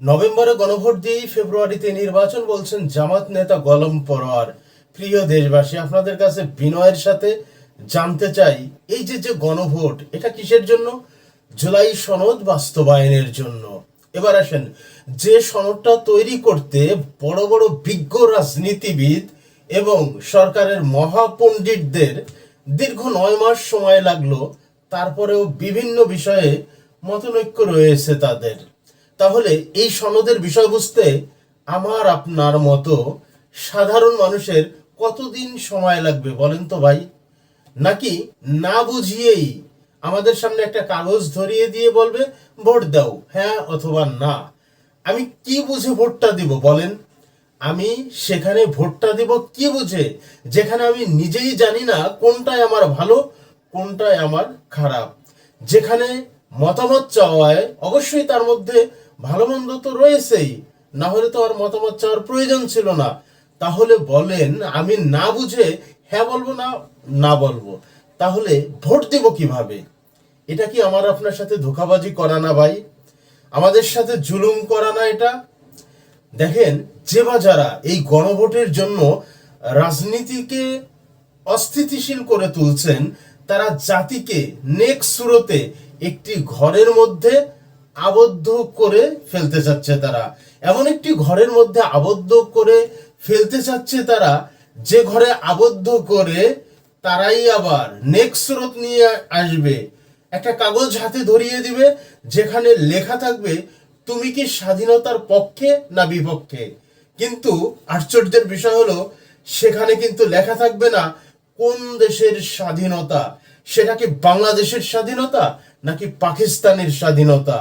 নভেম্বরে গণভোট দিয়েই ফেব্রুয়ারিতে নির্বাচন বলছেন জামাত নেতা গলম পরোয়ার। প্রিয় দেশবাসী, আপনাদের কাছে বিনয়ের সাথে জানতে চাই, এই যে যে গণভোট, এটা কিসের জন্য? জুলাই সনদ বাস্তবায়নের জন্য। এবার আসেন, যে সনদটা তৈরি করতে বড় বড় বিজ্ঞ রাজনীতিবিদ এবং সরকারের মহাপণ্ডিতদের দীর্ঘ নয় মাস সময় লাগল, তারপরেও বিভিন্ন বিষয়ে মতনৈক্য রয়েছে তাদের। তাহলে এই সনদের বিষয় বুঝতে আমার আপনার মতো সাধারণ মানুষের কতদিন সময় লাগবে বলেন তো ভাই? নাকি না বুঝিয়েই আমাদের সামনে একটা কাগজ ধরিয়ে দিয়ে বলবে, ভোট দাও হ্যাঁ অথবা না আমি কি বুঝে ভোটটা দিব বলেন? আমি সেখানে ভোটটা দিব কি বুঝে? যেখানে আমি নিজেই জানি না কোনটাই আমার ভালো, কোনটাই আমার খারাপ। যেখানে মতামত চাওয়ায় অবশ্যই তার মধ্যে ভালো মন্দ তো রয়েছেই, না হলে তো আর মতামত চাওয়ার প্রয়োজন ছিল না। তাহলে বলেন, আমি না বুঝে হ্যাঁ বলব না না বলব। তাহলে ভোট দেব কীভাবে? এটা কি আমার আপনার সাথে ধোকাবাজি করা না ভাই? আমাদের সাথে জুলুম করা না এটা? দেখেন, যে বা যারা এই গণভোটের জন্য রাজনীতিকে অস্থিতিশীল করে তুলছেন, তারা জাতিকে নেক সুরতে একটি ঘরের মধ্যে আবদ্ধ করে ফেলতে চাচ্ছে তারা। এমন একটি ঘরের মধ্যে আবদ্ধ করে ফেলতে চাচ্ছে তারা, যে ঘরে আবদ্ধ করে তারাই আবার নেক স্রোত নিয়ে আসবে। একটা কাগজ হাতে ধরিয়ে দিবে, যেখানে লেখা থাকবে, তুমি কি স্বাধীনতার পক্ষে না বিপক্ষে? কিন্তু আশ্চর্যের বিষয় হলো, সেখানে কিন্তু লেখা থাকবে না, কোন দেশের স্বাধীনতা? সেটা কি বাংলাদেশের স্বাধীনতা নাকি পাকিস্তানের স্বাধীনতা?